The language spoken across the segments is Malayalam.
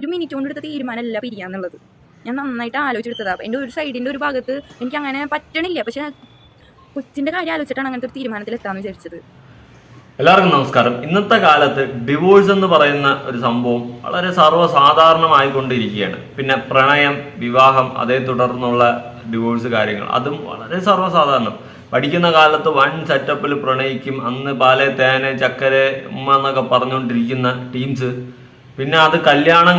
ഒരു മിനിറ്റ് എടുത്ത തീരുമാനമല്ല പിരിയാന്നുള്ളത് ഞാൻ നന്നായിട്ട് ആലോചിച്ചെടുത്തതാണ് എന്റെ ഒരു സൈഡിന്റെ ഒരു ഭാഗത്ത് എനിക്ക് അങ്ങനെ പറ്റണില്ല. പക്ഷേ കൊച്ചിന്റെ കാര്യം ആലോചിച്ചിട്ടാണ് അങ്ങനത്തെ ഒരു തീരുമാനത്തിൽ എത്താമെന്ന് വിചാരിച്ചത്. എല്ലാവർക്കും നമസ്കാരം. ഇന്നത്തെ കാലത്ത് ഡിവോഴ്സ് എന്ന് പറയുന്ന ഒരു സംഭവം വളരെ സർവസാധാരണമായിക്കൊണ്ടിരിക്കുകയാണ്. പിന്നെ പ്രണയം വിവാഹം അതേ തുടർന്നുള്ള ഡിവോഴ്സ് കാര്യങ്ങൾ അതും വളരെ സർവസാധാരണം. പഠിക്കുന്ന കാലത്ത് വൺ സെറ്റപ്പിൽ പ്രണയിക്കും. അന്ന് പാലെ തേനെ ചക്കരെ ഉമ്മ എന്നൊക്കെ പറഞ്ഞുകൊണ്ടിരിക്കുന്ന ടീംസ് പിന്നെ അത് കല്യാണം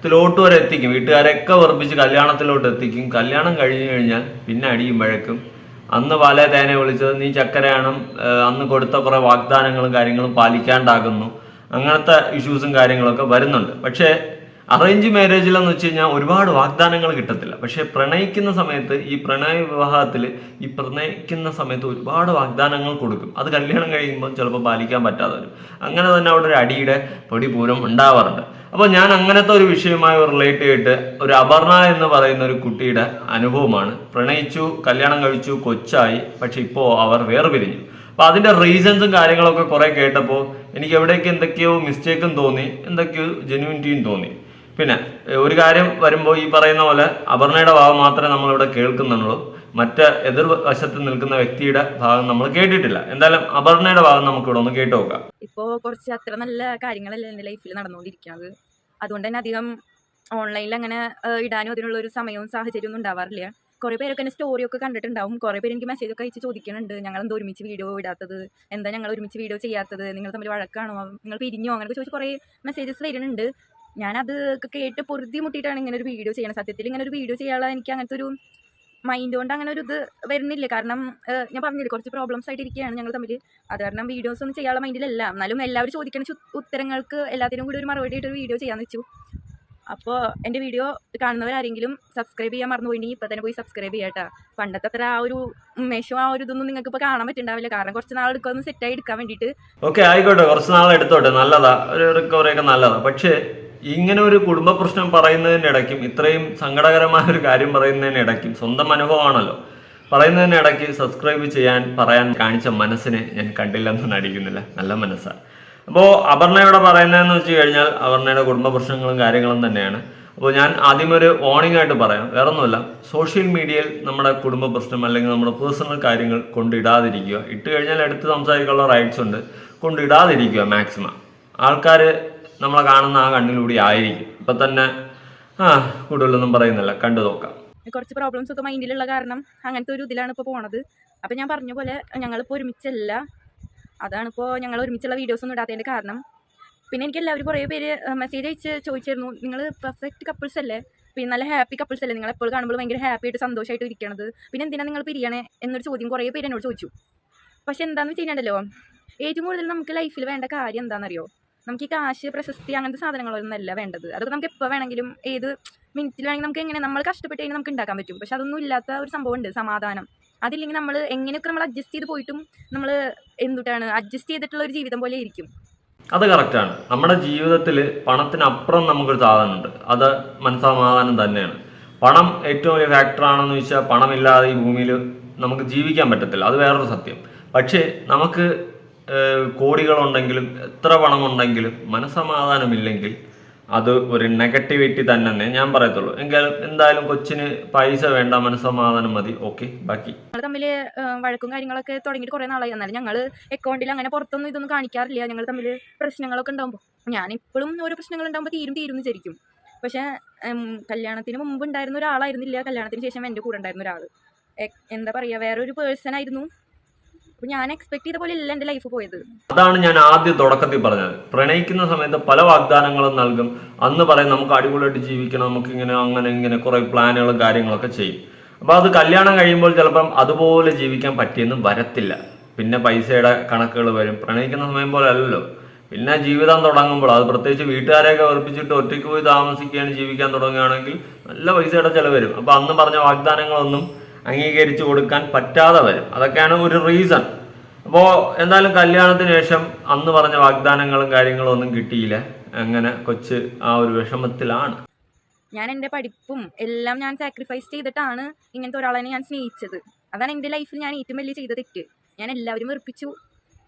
ത്തിലോട്ട് വരെ എത്തിക്കും. വീട്ടുകാരൊക്കെ വെറുപ്പിച്ച് കല്യാണത്തിലോട്ട് എത്തിക്കും. കല്യാണം കഴിഞ്ഞു കഴിഞ്ഞാൽ പിന്നെ അടിയും വഴക്കും. അന്ന് പല തേനെ വിളിച്ചത് നീ ചക്കരയാണ് അന്ന് കൊടുത്ത കുറേ വാഗ്ദാനങ്ങളും കാര്യങ്ങളും പാലിക്കാണ്ടാകുന്നു. അങ്ങനത്തെ ഇഷ്യൂസും കാര്യങ്ങളൊക്കെ വരുന്നുണ്ട്. പക്ഷേ അറേഞ്ച് മാരേജിലെന്ന് വെച്ച് കഴിഞ്ഞാൽ ഒരുപാട് വാഗ്ദാനങ്ങൾ കിട്ടത്തില്ല. പക്ഷേ പ്രണയിക്കുന്ന സമയത്ത് ഈ പ്രണയ വിവാഹത്തിൽ ഈ പ്രണയിക്കുന്ന സമയത്ത് ഒരുപാട് വാഗ്ദാനങ്ങൾ കൊടുക്കും. അത് കല്യാണം കഴിയുമ്പോൾ ചിലപ്പോൾ പാലിക്കാൻ പറ്റാതെ വരും. അങ്ങനെ തന്നെ അവിടെ ഒരു അടിയുടെ പൊടിപൂരം ഉണ്ടാവാറുണ്ട്. അപ്പോൾ ഞാൻ അങ്ങനത്തെ ഒരു വിഷയമായി റിലേറ്റ് ചെയ്തിട്ട് ഒരു അപർണ എന്ന് പറയുന്ന ഒരു കുട്ടിയുടെ അനുഭവമാണ്. പ്രണയിച്ചു കല്യാണം കഴിച്ചു കൊച്ചായി പക്ഷെ ഇപ്പോൾ അവർ വേർപിരിഞ്ഞു. അപ്പോൾ അതിന്റെ റീസൺസും കാര്യങ്ങളൊക്കെ കുറേ കേട്ടപ്പോൾ എനിക്ക് എവിടേക്ക് എന്തൊക്കെയോ മിസ്റ്റേക്കും തോന്നി എന്തൊക്കെയോ ജെന്യൂനിറ്റിയും തോന്നി. പിന്നെ ഒരു കാര്യം വരുമ്പോൾ ഈ പറയുന്ന പോലെ അപർണയുടെ ഭാഗം മാത്രമേ നമ്മളിവിടെ കേൾക്കുന്നുള്ളൂ. മറ്റ് എതിർ വശത്ത് നിൽക്കുന്ന വ്യക്തിയുടെ ഭാഗം നമ്മൾ കേട്ടിട്ടില്ല. എന്തായാലും അപർണയുടെ ഭാഗം നമുക്ക് ഇവിടെ ഒന്ന് കേട്ടു നോക്കാം. ഇപ്പോൾ കുറച്ച് അത്ര നല്ല കാര്യങ്ങളല്ലേ എന്റെ ലൈഫിൽ നടന്നുകൊണ്ടിരിക്കുന്നത്. അതുകൊണ്ട് തന്നെ അധികം ഓൺലൈനിൽ അങ്ങനെ ഇടാനും അതിനുള്ള ഒരു സമയവും സാഹചര്യവും ഒന്നും ഉണ്ടാവാറില്ല. കുറേ പേരൊക്കെ എന്റെ സ്റ്റോറിയൊക്കെ കണ്ടിട്ടുണ്ടാവും. കുറേ പേര് എനിക്ക് മെസ്സേജ് ഒക്കെ അയച്ച് ചോദിക്കുന്നുണ്ട്. ഞങ്ങൾ എന്താ ഒരുമിച്ച് വീഡിയോ ഇടാത്തത്? എന്താ ഞങ്ങൾ ഒരുമിച്ച് വീഡിയോ ചെയ്യാത്തത്? നിങ്ങൾ തമ്മിൽ വഴക്കാണോ? നിങ്ങൾ പിരിഞ്ഞോ? അങ്ങനെ ചോദിച്ച് കുറേ മെസ്സേജസ് വരുന്നുണ്ട്. ഞാനത് കേട്ട് പൊറുതി മുട്ടിയിട്ടാണ് ഇങ്ങനെ ഒരു വീഡിയോ ചെയ്യണത്. സത്യത്തിൽ ഇങ്ങനെ ഒരു വീഡിയോ ചെയ്യാനുള്ള എനിക്ക് അങ്ങനത്തെ ഒരു മൈൻഡ് കൊണ്ട് അങ്ങനെ ഒരു ഇത് വരുന്നില്ല. കാരണം ഞാൻ പറഞ്ഞില്ല കുറച്ച് പ്രോബ്ലംസ് ആയിട്ട് ഇരിക്കുകയാണ് ഞങ്ങൾ തമ്മിൽ. അത് കാരണം വീഡിയോസ് ഒന്നും ചെയ്യാനുള്ള മൈൻഡിലല്ല എന്നാലും എല്ലാവരും ചോദിക്കുന്ന ഉത്തരങ്ങൾക്ക് എല്ലാത്തിനും കൂടി ഒരു മറുപടി ആയിട്ട് ഒരു വീഡിയോ ചെയ്യാന്ന് വെച്ചു. അപ്പോൾ എന്റെ വീഡിയോ കാണുന്നവരാരെങ്കിലും സബ്സ്ക്രൈബ് ചെയ്യാൻ മറന്നുപോയിട്ടുണ്ടെങ്കിൽ ഇപ്പം തന്നെ പോയി സബ്സ്ക്രൈബ് ചെയ്യാട്ടാ പണ്ടത്തെ അത്ര ആ ഒരു ഉന്മേഷവും ആ ഒരു ഇതൊന്നും നിങ്ങൾക്ക് ഇപ്പോൾ കാണാൻ പറ്റുന്നുണ്ടാവില്ല കാരണം കുറച്ച് നാൾ എടുക്കുക ഒന്ന് സെറ്റായി എടുക്കാൻ വേണ്ടിയിട്ട്. ഓക്കെ ആയിക്കോട്ടെ. കുറച്ച് നാൾ എടുത്തോട്ടെ. നല്ലതാ. ഒരു റിക്കവറി ഒക്കെ നല്ലതാ. പക്ഷേ ഇങ്ങനെ ഒരു കുടുംബ പ്രശ്നം പറയുന്നതിനിടയ്ക്കും ഇത്രയും സങ്കടകരമായ ഒരു കാര്യം പറയുന്നതിനിടയ്ക്കും സ്വന്തം അനുഭവമാണല്ലോ. പറയുന്നതിനിടയ്ക്ക് സബ്സ്ക്രൈബ് ചെയ്യാൻ പറയാൻ കാണിച്ച മനസ്സിനെ ഞാൻ കണ്ടില്ലെന്ന് നടിക്കുന്നില്ല. നല്ല മനസ്സാണ് അപ്പോൾ അപർണയോടെ പറയുന്നതെന്ന് വെച്ച് കഴിഞ്ഞാൽ അപർണയുടെ കുടുംബ പ്രശ്നങ്ങളും കാര്യങ്ങളും തന്നെയാണ്. അപ്പോൾ ഞാൻ ആദ്യം ഒരു വാർണിംഗ് ആയിട്ട് പറയാം. വേറെ ഒന്നുമില്ല സോഷ്യൽ മീഡിയയിൽ നമ്മുടെ കുടുംബ പ്രശ്നം അല്ലെങ്കിൽ നമ്മുടെ പേഴ്സണൽ കാര്യങ്ങൾ കൊണ്ടിടാതിരിക്കുക. ഇട്ട് കഴിഞ്ഞാൽ എടുത്ത് സംസാരിക്കാനുള്ള റൈറ്റ്സ് ഉണ്ട്. കൊണ്ടിടാതിരിക്കുക മാക്സിമം ആൾക്കാർ നമ്മളെ കാണുന്ന ആ കണ്ണിലൂടെ ആയിരിക്കും. ഇപ്പൊ തന്നെ ആ കൂടുതലൊന്നും പറയുന്നില്ല. കണ്ടു നോക്കാം. കുറച്ച് പ്രോബ്ലംസ് ഒക്കെ മൈൻഡിലുള്ള കാരണം അങ്ങനത്തെ ഒരു ഇതിലാണ് ഇപ്പോൾ പോണത്. അപ്പോൾ ഞാൻ പറഞ്ഞ പോലെ ഞങ്ങളിപ്പോൾ ഒരുമിച്ചല്ല. അതാണിപ്പോൾ ഞങ്ങൾ ഒരുമിച്ചുള്ള വീഡിയോസ് ഒന്നും ഇടാത്തതിന്റെ കാരണം. പിന്നെ എനിക്ക് എല്ലാവരും കുറേ പേര് മെസ്സേജ് അയച്ച് ചോദിച്ചിരുന്നു. നിങ്ങൾ പെർഫെക്റ്റ് കപ്പിൾസ് അല്ലേ? പിന്നെ നല്ല ഹാപ്പി കപ്പിൾസ് അല്ലേ? നിങ്ങൾ എപ്പോഴും കാണുമ്പോൾ ഭയങ്കര ഹാപ്പി ആയിട്ട് സന്തോഷമായിട്ട് ഇരിക്കണത്. പിന്നെ എന്തിനാണ് നിങ്ങൾ പിരിയണേ? എന്നൊരു ചോദ്യം കുറേ പേര് എന്നോട് ചോദിച്ചു. പക്ഷെ എന്താണെന്ന് കഴിഞ്ഞാലോ ഏറ്റവും കൂടുതൽ നമുക്ക് ലൈഫിൽ വേണ്ട കാര്യം എന്താണെന്നറിയോ നമുക്ക് ഈ കാശ് പ്രശസ്തി അങ്ങനത്തെ സാധനങ്ങളൊന്നും അല്ല വേണ്ടത്. അതൊക്കെ നമുക്ക് എപ്പോൾ വേണമെങ്കിലും ഏത് മിനിറ്റിൽ വേണമെങ്കിൽ നമുക്ക് എങ്ങനെ നമ്മൾ കഷ്ടപ്പെട്ട് കഴിഞ്ഞാൽ നമുക്ക് ഉണ്ടാക്കാൻ പറ്റും. പക്ഷെ അതൊന്നും ഇല്ലാത്ത ഒരു സംഭവം ഉണ്ട് സമാധാനം. അതില്ലെങ്കിൽ നമ്മൾ എങ്ങനെയൊക്കെ നമ്മൾ അഡ്ജസ്റ്റ് ചെയ്ത് പോയിട്ടും നമ്മൾ എന്തുട്ടാണ് അഡ്ജസ്റ്റ് ചെയ്തിട്ടുള്ള ഒരു ജീവിതം പോലെ ഇരിക്കും അത് കറക്റ്റാണ് നമ്മുടെ ജീവിതത്തിൽ പണത്തിനപ്പുറം നമുക്കൊരു സാധനമുണ്ട്. അത് മനസ്സമാധാനം തന്നെയാണ്. പണം ഏറ്റവും വലിയ ഫാക്ടറാണെന്ന് ചോദിച്ചാൽ പണമില്ലാതെ ഈ ഭൂമിയിൽ നമുക്ക് ജീവിക്കാൻ പറ്റത്തില്ല. അത് വേറൊരു സത്യം. പക്ഷേ നമുക്ക് കോടികളുണ്ടെങ്കിലും എത്ര പണമുണ്ടെങ്കിലും മനസമാധാനമില്ലെങ്കിൽ അത് ഒരു നെഗറ്റിവിറ്റി തന്നെ ഞാൻ പറയത്തുള്ളൂ. എങ്കിലും എന്തായാലും കൊച്ചിന് പൈസ വേണ്ട മനസ്സമാധാനം മതി. ഓക്കെ ബാക്കി. തമ്മിൽ വഴക്കും കാര്യങ്ങളൊക്കെ തുടങ്ങിയിട്ട് കുറെ നാളായി. എന്നാലും ഞങ്ങൾ അക്കൗണ്ടിൽ അങ്ങനെ പുറത്തൊന്നും ഇതൊന്നും കാണിക്കാറില്ല. ഞങ്ങൾ തമ്മിൽ പ്രശ്നങ്ങളൊക്കെ ഉണ്ടാകുമ്പോൾ ഞാൻ ഇപ്പോഴും ഓരോ പ്രശ്നങ്ങൾ ഉണ്ടാകുമ്പോൾ തീരും തീരും വിചാരിക്കും പക്ഷേ കല്യാണത്തിന് മുമ്പ് ഉണ്ടായിരുന്ന ഒരാളായിരുന്നില്ല. കല്യാണത്തിന് ശേഷം എന്റെ കൂടെ ഉണ്ടായിരുന്ന ഒരാൾ എന്താ പറയുക വേറൊരു പേഴ്സൺ ആയിരുന്നു. അപ്പോൾ ഞാൻ എക്സ്പെക്ട് ചെയ്ത പോലെ അല്ല എന്റെ ലൈഫ് പോയത്. അതാണ് ഞാൻ ആദ്യം തുടക്കത്തിൽ പറഞ്ഞത്. പ്രണയിക്കുന്ന സമയത്ത് പല വാഗ്ദാനങ്ങളും നൽകും. അന്ന് പറയും നമുക്ക് അടിപൊളിയായിട്ട് ജീവിക്കണം നമുക്ക് ഇങ്ങനെ അങ്ങനെ ഇങ്ങനെ കുറെ പ്ലാനുകളും കാര്യങ്ങളൊക്കെ ചെയ്യും. അപ്പൊ അത് കല്യാണം കഴിയുമ്പോൾ ചിലപ്പം അതുപോലെ ജീവിക്കാൻ പറ്റിയെന്ന് വരത്തില്ല. പിന്നെ പൈസയുടെ കണക്കുകൾ വരും. പ്രണയിക്കുന്ന സമയം പോലെ അല്ലല്ലോ. പിന്നെ ജീവിതം തുടങ്ങുമ്പോൾ അത് പ്രത്യേകിച്ച് വീട്ടുകാരെയൊക്കെ ഉറപ്പിച്ചിട്ട് ഒറ്റയ്ക്ക് പോയി താമസിക്കുകയാണ് ജീവിക്കാൻ തുടങ്ങുകയാണെങ്കിൽ നല്ല പൈസയുടെ ചിലവ് വരും. അപ്പൊ അന്ന് പറഞ്ഞ വാഗ്ദാനങ്ങളൊന്നും അംഗീകരിച്ചു കൊടുക്കാൻ പറ്റാതെ വരും. അതൊക്കെയാണ് ഒരു റീസൺ അപ്പോൾ എന്തായാലും കല്യാണത്തിന് ശേഷം അന്ന് പറഞ്ഞ വാഗ്ദാനങ്ങളും കാര്യങ്ങളും ഒന്നും കിട്ടിയില്ല. അങ്ങനെ കൊച്ച് ആ ഒരു വിഷമത്തിലാണ്. ഞാൻ എന്റെ പഠിപ്പും എല്ലാം ഞാൻ സാക്രിഫൈസ് ചെയ്തിട്ടാണ് ഇങ്ങനത്തെ ഒരാളെ ഞാൻ സ്നേഹിച്ചത്. അതാണ് എന്റെ ലൈഫിൽ ഞാൻ ഏറ്റവും വലിയ ചെയ്ത തെറ്റ്. ഞാൻ എല്ലാവരും വെറുപ്പിച്ചു.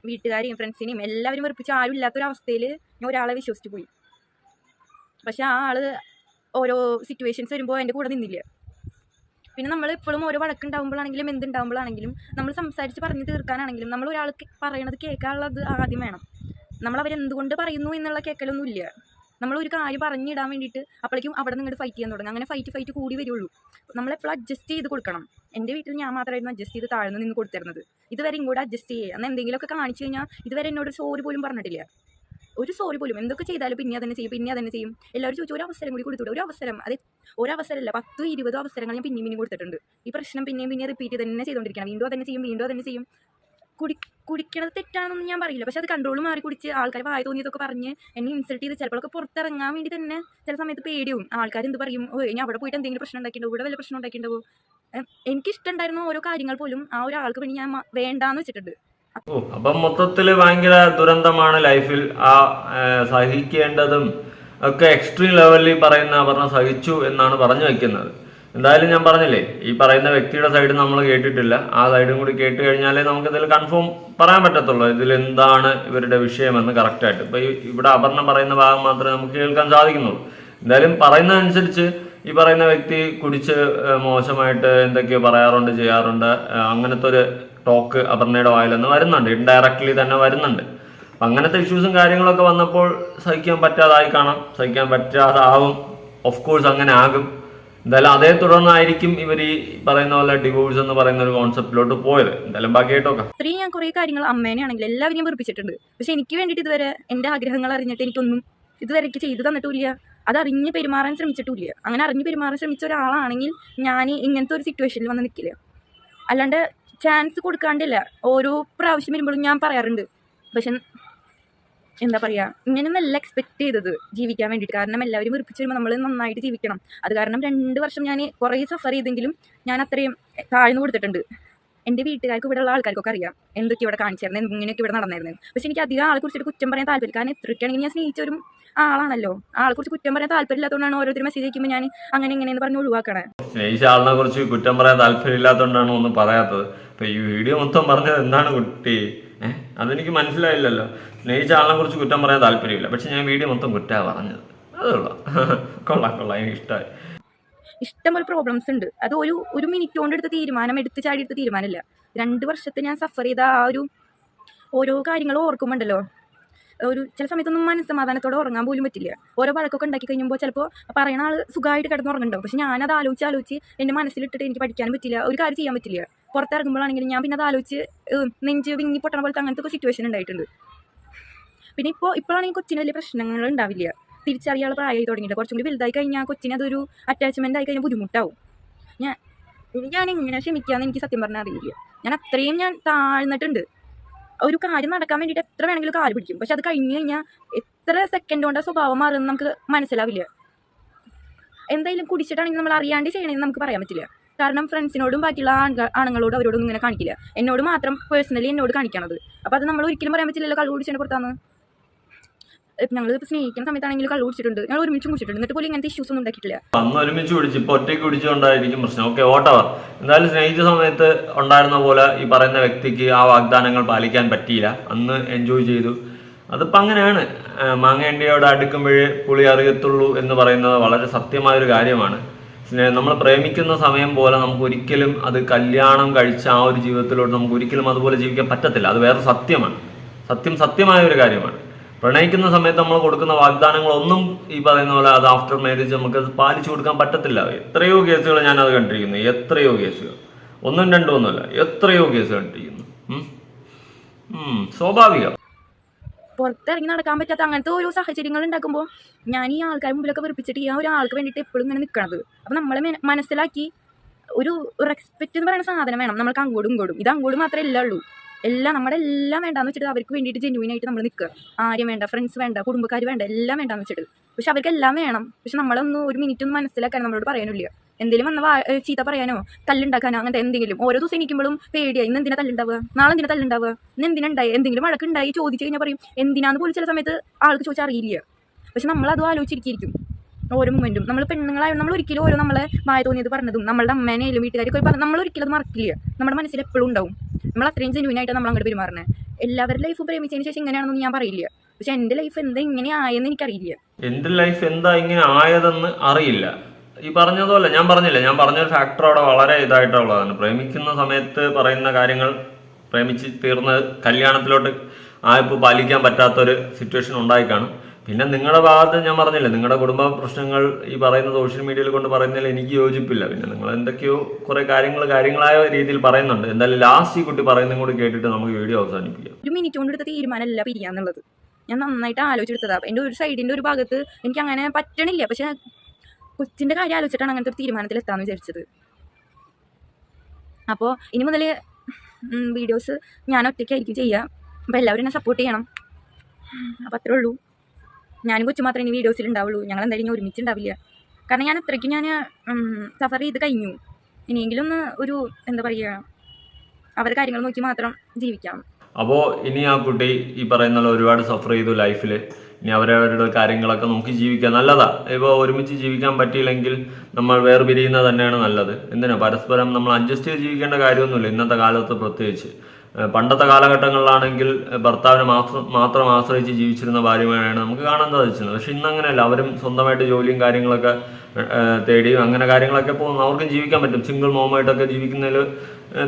വീട്ടുകാരെയും ഫ്രണ്ട്സിനെയും എല്ലാവരും വെറുപ്പിച്ചു. ആരും ഇല്ലാത്തൊരവസ്ഥയിൽ ഞാൻ ഒരാളെ വിശ്വസിച്ചു പോയി. പക്ഷെ ആ ആൾ ഓരോ സിറ്റുവേഷൻസ് വരുമ്പോൾ എന്റെ കൂടെ നിന്നില്ല. പിന്നെ നമ്മൾ എപ്പോഴും ഓരോ വഴക്കുണ്ടാകുമ്പോഴാണെങ്കിലും എന്തുണ്ടാകുമ്പോഴാണെങ്കിലും നമ്മൾ സംസാരിച്ച് പറഞ്ഞു തീർക്കാനാണെങ്കിലും നമ്മൾ ഒരാൾക്ക് പറയണത് കേൾക്കാനുള്ളത് ആദ്യം വേണം. നമ്മൾ അവരെന്തുകൊണ്ട് പറയുന്നു എന്നുള്ള കേൾക്കലൊന്നുമില്ല നമ്മൾ ഒരു കാര്യം പറഞ്ഞിടാൻ വേണ്ടിയിട്ട് അപ്പോഴേക്കും അവിടെ നിന്ന് ഫൈറ്റ് ചെയ്യാൻ തുടങ്ങും. അങ്ങനെ ഫൈറ്റ് ഫൈറ്റ് കൂടി വരുള്ളൂ. നമ്മളെപ്പോഴും അഡ്ജസ്റ്റ് ചെയ്ത് കൊടുക്കണം. എന്റെ വീട്ടിൽ ഞാൻ മാത്രമായിരുന്നു അഡ്ജസ്റ്റ് ചെയ്ത് താഴ്ന്നു നിന്ന് കൊടുത്തിരുന്നത്. ഇതുവരെ ഇങ്ങോട്ട് അഡ്ജസ്റ്റ് ചെയ്യുക എന്നാൽ എന്തെങ്കിലുമൊക്കെ കാണിച്ചു കഴിഞ്ഞാൽ ഇതുവരെ എന്നോട് സോറി പോലും പറഞ്ഞിട്ടില്ല. ഒരു സോറി പോലും. എന്തൊക്കെ ചെയ്താലും പിന്നെ അതന്നെ ചെയ്യും പിന്നെ അതന്നെ ചെയ്യും. എല്ലാവരും ചോദിച്ചു ഒരു അവസരം കൂടി കൊടുത്തുവിടും ഒരു അവസരം. അത് ഒരു അവസരമല്ല. പത്തും ഇരുപതോ അവസരങ്ങൾ ഞാൻ പിന്നെയും പിന്നെയും കൊടുത്തിട്ടുണ്ട്. ഈ പ്രശ്നം പിന്നെയും പിന്നെ റിപ്പീറ്റ് തന്നെ ചെയ്തുകൊണ്ടിരിക്കണം വീണ്ടും അതന്നെ ചെയ്യും വീണ്ടും അതന്നെ ചെയ്യും. കുടി കുടിക്കണത് തെറ്റാണെന്നൊന്നും ഞാൻ പറയില്ല. പക്ഷെ അത് കൺട്രോൾ മാറി കുടിച്ച് ആൾക്കാർ വായ തോന്നിയതൊക്കെ പറഞ്ഞ് എന്നെ ഇൻസൾട്ട് ചെയ്ത് ചിലപ്പോഴൊക്കെ പുറത്തിറങ്ങാൻ വേണ്ടി തന്നെ ചില സമയത്ത് പേടിയും ആൾക്കാർ എന്ത് പറയും? ഓ ഞാൻ അവിടെ പോയിട്ട് എന്തെങ്കിലും പ്രശ്നം ഉണ്ടാക്കിയിട്ടുണ്ടോ ഇവിടെ വല്ല പ്രശ്നം ഉണ്ടാക്കിയിട്ടുണ്ടോ എനിക്കിഷ്ടമുണ്ടായിരുന്ന ഓരോ കാര്യങ്ങൾ പോലും ആ ഒരാൾക്ക് വേണ്ടി ഞാൻ വേണ്ടാന്ന് വെച്ചിട്ടുണ്ട്. അപ്പം മൊത്തത്തിൽ ഭയങ്കര ദുരന്തമാണ് ലൈഫിൽ. ആ സഹിക്കേണ്ടതും ഒക്കെ എക്സ്ട്രീം ലെവലിൽ പറയുന്ന പറഞ്ഞ സഹിച്ചു എന്നാണ് പറഞ്ഞു വെക്കുന്നത്. എന്തായാലും ഞാൻ പറഞ്ഞില്ലേ ഈ പറയുന്ന വ്യക്തിയുടെ സൈഡ് നമ്മൾ കേട്ടിട്ടില്ല. ആ സൈഡും കൂടി കേട്ട് കഴിഞ്ഞാലേ നമുക്ക് ഇതിൽ കൺഫേം പറയാൻ പറ്റത്തുള്ളൂ ഇതിൽ എന്താണ് ഇവരുടെ വിഷയമെന്ന് കറക്റ്റായിട്ട് ഇപ്പൊ ഈ ഇവിടെ അപർണ പറയുന്ന ഭാഗം മാത്രമേ നമുക്ക് കേൾക്കാൻ സാധിക്കുന്നുള്ളൂ. എന്തായാലും പറയുന്നതനുസരിച്ച് ഈ പറയുന്ന വ്യക്തി കുടിച്ച് മോശമായിട്ട് എന്തൊക്കെയോ പറയാറുണ്ട് ചെയ്യാറുണ്ട്. അങ്ങനത്തെ ഒരു ടോക്ക് അപർണയുടെ വായിൽ നിന്ന് വരുന്നുണ്ട്. ഇൻഡയറക്ട്ലി തന്നെ വരുന്നുണ്ട്. അപ്പം അങ്ങനത്തെ ഇഷ്യൂസും കാര്യങ്ങളൊക്കെ വന്നപ്പോൾ സഹിക്കാൻ പറ്റാതായി കാണാം. സഹിക്കാൻ പറ്റാതാവും. ഓഫ് കോഴ്സ് അങ്ങനെ ആകും. എന്തായാലും അതേ തുടർന്നായിരിക്കും ഇവർ ഈ പറയുന്ന പോലെ ഡിവോഴ്സ് എന്ന് പറയുന്ന ഒരു കോൺസെപ്റ്റിലോട്ട് പോയത്. എന്തായാലും ബാക്കി കേട്ടോക്കാം സ്ത്രീ ഞാൻ കുറേ കാര്യങ്ങൾ അമ്മേനെ ആണെങ്കിൽ എല്ലാവരെയും വെറുപ്പിച്ചിട്ടുണ്ട്. പക്ഷെ എനിക്ക് വേണ്ടിയിട്ട് ഇതുവരെ എന്റെ ആഗ്രഹങ്ങൾ അറിഞ്ഞിട്ട് എനിക്കൊന്നും ഇതുവരെ എനിക്ക് ചെയ്തു തന്നിട്ടില്ല. അത് അറിഞ്ഞ് പെരുമാറാൻ ശ്രമിച്ചിട്ടില്ല. അങ്ങനെ അറിഞ്ഞ് പെരുമാറാൻ ശ്രമിച്ച ഒരാളാണെങ്കിൽ ഞാൻ ഇങ്ങനത്തെ ഒരു സിറ്റുവേഷനിൽ വന്ന് നിൽക്കില്ല അല്ലാണ്ട് ചാൻസ് കൊടുക്കാണ്ടില്ല. ഓരോ പ്രാവശ്യം വരുമ്പോഴും ഞാൻ പറയാറുണ്ട്. പക്ഷെ എന്താ പറയുക ഇങ്ങനെയൊന്നല്ല എക്സ്പെക്ട് ചെയ്തത് ജീവിക്കാൻ വേണ്ടിയിട്ട്. കാരണം എല്ലാവരും വെറുപ്പിച്ച് വരുമ്പോൾ നമ്മൾ നന്നായിട്ട് ജീവിക്കണം. അത് കാരണം രണ്ട് വർഷം ഞാൻ കുറേ സഫർ ചെയ്തെങ്കിലും ഞാൻ അത്രയും താഴ്ന്നു കൊടുത്തിട്ടുണ്ട്. എന്റെ വീട്ടുകാർക്ക് ഇവിടെ ഉള്ള ആൾക്കാർക്കൊക്കെ അറിയാം. എന്തൊക്കെ ഇവിടെ കാണിച്ചായിരുന്നു ഇങ്ങനെയൊക്കെ ഇവിടെ നടന്നായിരുന്നു. പക്ഷെ എനിക്ക് അധികം ആളെ കുറിച്ചിട്ട് കുറ്റം പറയാൻ താല്പര്യം കാരണം എത്രയ്ക്കാണെങ്കിൽ ഞാൻ സ്നേഹിച്ച ഒരു ആളാണല്ലോ. ആളെ കുറിച്ച് കുറ്റം പറയാൻ താല്പര്യമില്ലാത്തതുകൊണ്ടാണ് ഓരോരുത്തർ മെസ്സേജ് അയക്കുമ്പോൾ ഞാൻ അങ്ങനെ ഇങ്ങനെയെന്ന് പറഞ്ഞ് ഒഴിവാക്കണേ. സ്നേഹിച്ച ആളിനെ കുറിച്ച് കുറ്റം പറയാൻ താല്പര്യമില്ലാത്തതുകൊണ്ടാണ് ഒന്നും പറയാത്തത്. അപ്പൊ ഈ വീഡിയോ മൊത്തം പറഞ്ഞത് എന്താണ് കുട്ടി? ഏഹ് അതെനിക്ക് മനസ്സിലായില്ലല്ലോ. സ്നേഹിച്ച ആളിനെ കുറിച്ച് കുറ്റം പറയാൻ താല്പര്യമില്ല. പക്ഷെ ഞാൻ വീഡിയോ മൊത്തം കുറ്റാ പറഞ്ഞത്. അതുള്ള കൊള്ളാം കൊള്ളാം. എനിക്ക് ഇഷ്ടമായി ഇഷ്ടംപോലെ പ്രോബ്ലംസ് ഉണ്ട്. അത് ഒരു ഒരു മിനിറ്റ് കൊണ്ട് എടുത്ത തീരുമാനം എടുത്ത് ചാടി എടുത്ത തീരുമാനമല്ല. രണ്ട് വർഷത്തെ ഞാൻ സഫർ ചെയ്ത ആ ഒരു ഓരോ കാര്യങ്ങൾ ഓർക്കുമ്പോണ്ടല്ലോ. ഒരു ചില സമയത്തൊന്നും മനസ്സമാധാനത്തോടെ ഉറങ്ങാൻ പോലും പറ്റില്ല. ഓരോ വഴക്കൊക്കെ ഉണ്ടാക്കി കഴിയുമ്പോൾ ചിലപ്പോൾ പറയുന്ന ആൾ സുഖമായിട്ട് ഉറങ്ങണ്ടോ പക്ഷെ ഞാനത് ആലോചിച്ച് ആലോചിച്ച് എന്റെ മനസ്സിലിട്ടിട്ട് എനിക്ക് പഠിക്കാൻ പറ്റില്ല ഒരു കാര്യം ചെയ്യാൻ പറ്റില്ല. പുറത്തിറങ്ങുമ്പോഴാണെങ്കിലും ഞാൻ പിന്നെ അത് ആലോചിച്ച് നെഞ്ച് വിങ്ങി പൊട്ടണ പോലത്തെ അങ്ങനത്തെ ഒക്കെ സിറ്റുവേഷൻ ഉണ്ടായിട്ടുണ്ട്. പിന്നെ ഇപ്പോൾ ഇപ്പോഴാണെങ്കിൽ കൊച്ചിന് വലിയ പ്രശ്നങ്ങൾ ഉണ്ടാവില്ല. തിരിച്ചറിയാനുള്ള പ്രായമായി തുടങ്ങിയിട്ട് കുറച്ചും കൂടി വലുതായി കഴിഞ്ഞാൽ കൊച്ചിന് അതൊരു അറ്റാച്ച്മെന്റ് ആയി കഴിഞ്ഞാൽ ബുദ്ധിമുട്ടാവും. ഞാൻ ഞാൻ എങ്ങനെ ക്ഷമിക്കാന്ന് എനിക്ക് സത്യം പറഞ്ഞാൽ അറിയില്ല. ഞാൻ അത്രയും ഞാൻ താഴ്ന്നിട്ടുണ്ട്. ഒരു കാര്യം നടക്കാൻ വേണ്ടിയിട്ട് എത്ര വേണമെങ്കിലും കാൽ പിടിക്കും. പക്ഷെ അത് കഴിഞ്ഞ് കഴിഞ്ഞാൽ എത്ര സെക്കൻഡ് കൊണ്ട് സ്വഭാവം മാറുമെന്ന് നമുക്ക് മനസ്സിലാവില്ല. എന്തായാലും കുടിച്ചിട്ടാണെങ്കിൽ നമ്മൾ അറിയാണ്ട് ചെയ്യണമെന്ന് നമുക്ക് പറയാൻ പറ്റില്ല. കാരണം ഫ്രണ്ട്സിനോടും ബാക്കിയുള്ള ആണുങ്ങളോടും അവരോടും ഇങ്ങനെ കാണിക്കില്ല. എന്നോട് മാത്രം പേഴ്സണലി എന്നോട് കാണിക്കണത്. അപ്പോൾ അത് നമ്മൾ ഒരിക്കലും പറയാൻ പറ്റില്ലല്ലോ കള്ളു കുടിച്ചതിന് പുറത്താണ് ഞങ്ങൾ ഇപ്പോൾ സ്നേഹിക്കുന്ന സമയത്താണെങ്കിലും കള്ളു കുടിച്ചിട്ടുണ്ട്. ഞങ്ങൾ ഒരുമിച്ച് കുടിച്ചിട്ടുണ്ട്. എന്നിട്ട് പോലും ഇങ്ങനത്തെ ഇഷ്യൂസ് ഒന്നും ഉണ്ടാക്കിയിട്ടില്ല. അന്ന് ഒരുമിച്ച് കുടിച്ച് ഇപ്പൊ ഒറ്റയ്ക്ക് കുടിച്ചുകൊണ്ടായിരിക്കും പ്രശ്നം. ഓക്കെ ഓട്ടവർ എന്തായാലും സ്നേഹിച്ച സമയത്ത് ഉണ്ടായിരുന്ന പോലെ ഈ പറയുന്ന വ്യക്തിക്ക് ആ വാഗ്ദാനങ്ങൾ പാലിക്കാൻ പറ്റിയില്ല. അന്ന് എൻജോയ് ചെയ്തു. അതിപ്പോൾ അങ്ങനെയാണ്. മാങ്ങേണ്ടിയോട് അടുക്കുമ്പോഴേ പുളി അറിയത്തുള്ളൂ എന്ന് പറയുന്നത് വളരെ സത്യമായൊരു കാര്യമാണ്. നമ്മൾ പ്രേമിക്കുന്ന സമയം പോലെ നമുക്ക് ഒരിക്കലും അത് കല്യാണം കഴിച്ച ആ ഒരു ജീവിതത്തിലോട്ട് നമുക്ക് ഒരിക്കലും അതുപോലെ ജീവിക്കാൻ പറ്റത്തില്ല. അത് വേറെ സത്യമാണ്. സത്യം സത്യമായ ഒരു കാര്യമാണ്. പ്രണയിക്കുന്ന സമയത്ത് നമ്മൾ കൊടുക്കുന്ന വാഗ്ദാനങ്ങളൊന്നും ഈ പറയുന്ന പോലെ അത് ആഫ്റ്റർ മാരേജ് നമുക്ക് അത് പാലിച്ചു കൊടുക്കാൻ പറ്റത്തില്ല. എത്രയോ കേസുകൾ ഞാൻ അത് കണ്ടിരിക്കുന്നു. എത്രയോ കേസുകൾ ഒന്നും രണ്ടും ഒന്നുമല്ല. എത്രയോ കേസ് കണ്ടിരിക്കുന്നു. സ്വാഭാവികം. പുറത്തിറങ്ങി നടക്കാൻ പറ്റാത്ത അങ്ങനത്തെ ഓരോ സാഹചര്യങ്ങൾ ഉണ്ടാക്കുമ്പോൾ ഞാൻ ഈ ആൾക്കാർ മുമ്പിലൊക്കെ വെറുപ്പിച്ചിട്ട് ഈ ഒരാൾക്ക് വേണ്ടിയിട്ട് എപ്പോഴും ഇങ്ങനെ നിൽക്കണത് അപ്പം നമ്മളെ മനസ്സിലാക്കി ഒരു റെസ്പെക്റ്റ് എന്ന് പറയുന്ന സാധനം വേണം. നമ്മൾക്ക് അങ്ങോട്ടും ഇങ്ങോട്ടും. ഇത് അങ്ങോട്ടും മാത്രമേ എല്ലാം ഉള്ളൂ. എല്ലാം നമ്മുടെ എല്ലാം വേണ്ടാന്ന് വെച്ചിട്ട് അവർക്ക് വേണ്ടിയിട്ട് ജെന്യൂൻ ആയിട്ട് നമ്മൾ നിൽക്കുക ആരും വേണ്ട ഫ്രണ്ട്സ് വേണ്ട കുടുംബക്കാർ വേണ്ട എല്ലാം വേണ്ടാന്ന് വെച്ചിട്ട്. പക്ഷെ അവർക്ക് എല്ലാം വേണം. പക്ഷെ നമ്മളൊന്നും ഒരു മിനിറ്റ് ഒന്നും മനസ്സിലാക്കാൻ നമ്മളോട് പറയാനില്ല എന്തെങ്കിലും വന്ന ചീത്ത പറയാനോ? തല്ലുണ്ടാക്കാനോ? അങ്ങനത്തെ എന്തെങ്കിലും? ഓരോ ദിവസം എനിക്കുമ്പോഴും പേടിയായി ഇന്ന് എന്തിനാ തല്ലുണ്ടാവുക? നാളെ എന്തിനാ തല്ലുണ്ടാവുക? ഇന്ന് എന്തിനാ ഉണ്ടായി എന്തെങ്കിലും വഴക്കുണ്ടായി ചോദിച്ചു കഴിഞ്ഞാൽ പറയും എന്തിനാന്ന് പോലും ചില സമയത്ത് ആൾക്ക് ചോദിച്ചാൽ അറിയില്ല. പക്ഷെ നമ്മളതും ആലോചിച്ചിരിക്കും ഓരോ മൊമെന്റും നമ്മൾ പെണ്ണുങ്ങളായ നമ്മൾ ഒരിക്കലും ഓരോ നമ്മളെ വായ തോന്നിയത് പറഞ്ഞതും നമ്മളുടെ അമ്മേനെയും വീട്ടുകാരൊക്കെ പറഞ്ഞ നമ്മൾ ഒരിക്കലും അത് മറക്കില്ല. നമ്മുടെ മനസ്സിൽ എപ്പോഴും ഉണ്ടാവും. നമ്മൾ അത്രയും ജെനുവിനായിട്ട് നമ്മൾ അങ്ങോട്ട് പെരുമാറുന്നത് എല്ലാവരുടെ ലൈഫ് പ്രേമിച്ചതിന് ശേഷം ഇങ്ങനെയാണെന്ന് ഞാൻ പറയില്ല. പക്ഷെ എന്റെ ലൈഫ് എന്താ ഇങ്ങനെ ആയെന്ന് എനിക്കറിയില്ല. എന്റെ ലൈഫ് എന്താ ഇങ്ങനെ ആയതെന്ന് അറിയില്ല. ഈ പറഞ്ഞതുപോലെ ഞാൻ പറഞ്ഞില്ല ഞാൻ പറഞ്ഞൊരു ഫാക്ടർ അവിടെ വളരെ ഇതായിട്ടുള്ളതാണ്. പ്രേമിക്കുന്ന സമയത്ത് പറയുന്ന കാര്യങ്ങൾ പ്രേമിച്ച് തീർന്ന് കല്യാണത്തിലോട്ട് ആയപ്പോൾ പാലിക്കാൻ പറ്റാത്തൊരു സിറ്റുവേഷൻ ഉണ്ടായിക്കാണും പിന്നെ നിങ്ങളുടെ ഭാഗത്ത് ഞാൻ പറഞ്ഞില്ല നിങ്ങളുടെ കുടുംബ പ്രശ്നങ്ങൾ ഈ പറയുന്ന സോഷ്യൽ മീഡിയയിൽ കൊണ്ട് പറയുന്നതിൽ എനിക്ക് യോജിപ്പില്ല. പിന്നെ നിങ്ങൾ എന്തൊക്കെയോ കുറെ കാര്യങ്ങൾ കാര്യങ്ങളായ രീതിയിൽ പറയുന്നുണ്ട്. എന്തായാലും ലാസ്റ്റ് ഈ കുട്ടി പറയുന്നതും കൂടി കേട്ടിട്ട് നമുക്ക് വീഡിയോ അവസാനിപ്പിക്കാം. തീരുമാനമല്ല പിരിയാന്നുള്ളത്. ഞാൻ നന്നായിട്ട് ആലോചിച്ചെടുത്തതാണ് എന്റെ ഒരു സൈഡിന്റെ ഒരു ഭാഗത്ത് എനിക്ക് അങ്ങനെ പറ്റണില്ല. പക്ഷെ കൊച്ചിന്റെ കാര്യം ആലോചിച്ചിട്ടാണ് അങ്ങനത്തെ ഒരു തീരുമാനത്തിൽ എത്താമെന്ന് വിചാരിച്ചത്. അപ്പോൾ ഇനി മുതൽ വീഡിയോസ് ഞാൻ ഒറ്റയ്ക്കായിരിക്കും ചെയ്യുക അപ്പോൾ എല്ലാവരും എന്നെ സപ്പോർട്ട് ചെയ്യണം. അപ്പോൾ അത്രേ ഉള്ളൂ. ഞാനും കൊച്ചു മാത്രമേ ഇനി വീഡിയോസിൽ ഉണ്ടാവുള്ളൂ ഞങ്ങൾ എന്തായാലും ഒരുമിച്ച് ഉണ്ടാവില്ല കാരണം ഞാൻ അത്രയ്ക്കും ഞാൻ സഫർ ചെയ്ത് കഴിഞ്ഞു. ഇനിയെങ്കിലും ഒന്ന് ഒരു എന്താ പറയുക അവരുടെ കാര്യങ്ങൾ നോക്കി മാത്രം ജീവിക്കാം. അപ്പോൾ ഇനി ആ കുട്ടി ഈ പറയുന്ന ഒരുപാട് സഫർ ചെയ്തു ലൈഫിൽ ഇനി അവരവരുടെ കാര്യങ്ങളൊക്കെ നോക്കി ജീവിക്കുക നല്ലതാ. ഇപ്പോൾ ഒരുമിച്ച് ജീവിക്കാൻ പറ്റിയില്ലെങ്കിൽ നമ്മൾ വേർപിരിയുന്നത് തന്നെയാണ് നല്ലത്. എന്തിനാ? പരസ്പരം നമ്മൾ അഡ്ജസ്റ്റ് ചെയ്ത് ജീവിക്കേണ്ട കാര്യമൊന്നുമില്ല. ഇന്നത്തെ കാലത്ത് പ്രത്യേകിച്ച്. പണ്ടത്തെ കാലഘട്ടങ്ങളിലാണെങ്കിൽ ഭർത്താവിനെ മാത്രം മാത്രം ആശ്രയിച്ച് ജീവിച്ചിരുന്ന ഭാര്യമാരാണ് നമുക്ക് കാണാൻ സാധിച്ചത് പക്ഷെ ഇന്നങ്ങനെയല്ല. അവരും സ്വന്തമായിട്ട് ജോലിയും കാര്യങ്ങളൊക്കെ തേടിയും അങ്ങനെ കാര്യങ്ങളൊക്കെ പോകുന്നു. അവർക്കും ജീവിക്കാൻ പറ്റും. സിംഗിൾ മോമായിട്ടൊക്കെ ജീവിക്കുന്നതിൽ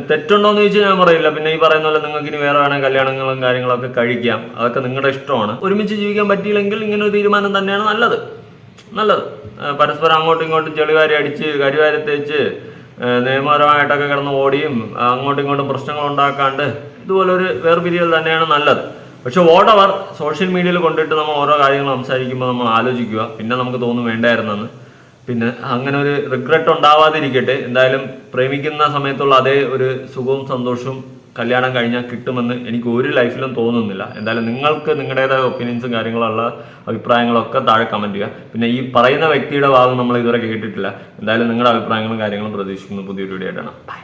തെറ്റുണ്ടോ എന്ന് ചോദിച്ചാൽ ഞാൻ പറയില്ല. പിന്നെ ഈ പറയുന്ന പോലെ നിങ്ങൾക്ക് ഇനി വേറെ വേണേൽ കല്യാണങ്ങളും കാര്യങ്ങളൊക്കെ കഴിക്കാം. അതൊക്കെ നിങ്ങളുടെ ഇഷ്ടമാണ്. ഒരുമിച്ച് ജീവിക്കാൻ പറ്റിയില്ലെങ്കിൽ ഇങ്ങനെ ഒരു തീരുമാനം തന്നെയാണ് നല്ലത്. നല്ലത്. പരസ്പരം അങ്ങോട്ടും ഇങ്ങോട്ടും ചെളിവാരി അടിച്ച് കരിവാരി തേച്ച് നിയമപരമായിട്ടൊക്കെ കിടന്ന് ഓടിയും അങ്ങോട്ടും ഇങ്ങോട്ടും പ്രശ്നങ്ങൾ ഉണ്ടാക്കാണ്ട് ഇതുപോലെ ഒരു വേർപിരിയൽ തന്നെയാണ് നല്ലത്. പക്ഷെ ഓടവർ സോഷ്യൽ മീഡിയയിൽ കൊണ്ടിട്ട് നമ്മൾ ഓരോ കാര്യങ്ങൾ സംസാരിക്കുമ്പോൾ നമ്മൾ ആലോചിക്കുക. പിന്നെ നമുക്ക് തോന്നും വേണ്ടായിരുന്നെന്ന്. പിന്നെ അങ്ങനെ ഒരു റിഗ്രറ്റ് ഉണ്ടാവാതിരിക്കട്ടെ. എന്തായാലും പ്രേമിക്കുന്ന സമയത്തുള്ള അതേ ഒരു സുഖവും സന്തോഷവും കല്യാണം കഴിഞ്ഞാൽ കിട്ടുമെന്ന് എനിക്ക് ഒരു ലൈഫിലും തോന്നുന്നില്ല. എന്തായാലും നിങ്ങൾക്ക് നിങ്ങളുടേതായ ഒപ്പീനിയൻസും കാര്യങ്ങളുള്ള അഭിപ്രായങ്ങളൊക്കെ താഴെ കമന്റ് ചെയ്യുക. പിന്നെ ഈ പറയുന്ന വ്യക്തിയുടെ ഭാഗം നമ്മൾ ഇതുവരെ കേട്ടിട്ടില്ല. എന്തായാലും നിങ്ങളുടെ അഭിപ്രായങ്ങളും കാര്യങ്ങളും പ്രതീക്ഷിക്കുന്നു. പുതിയൊരു വീഡിയോ ആയിട്ടാണ് ബൈ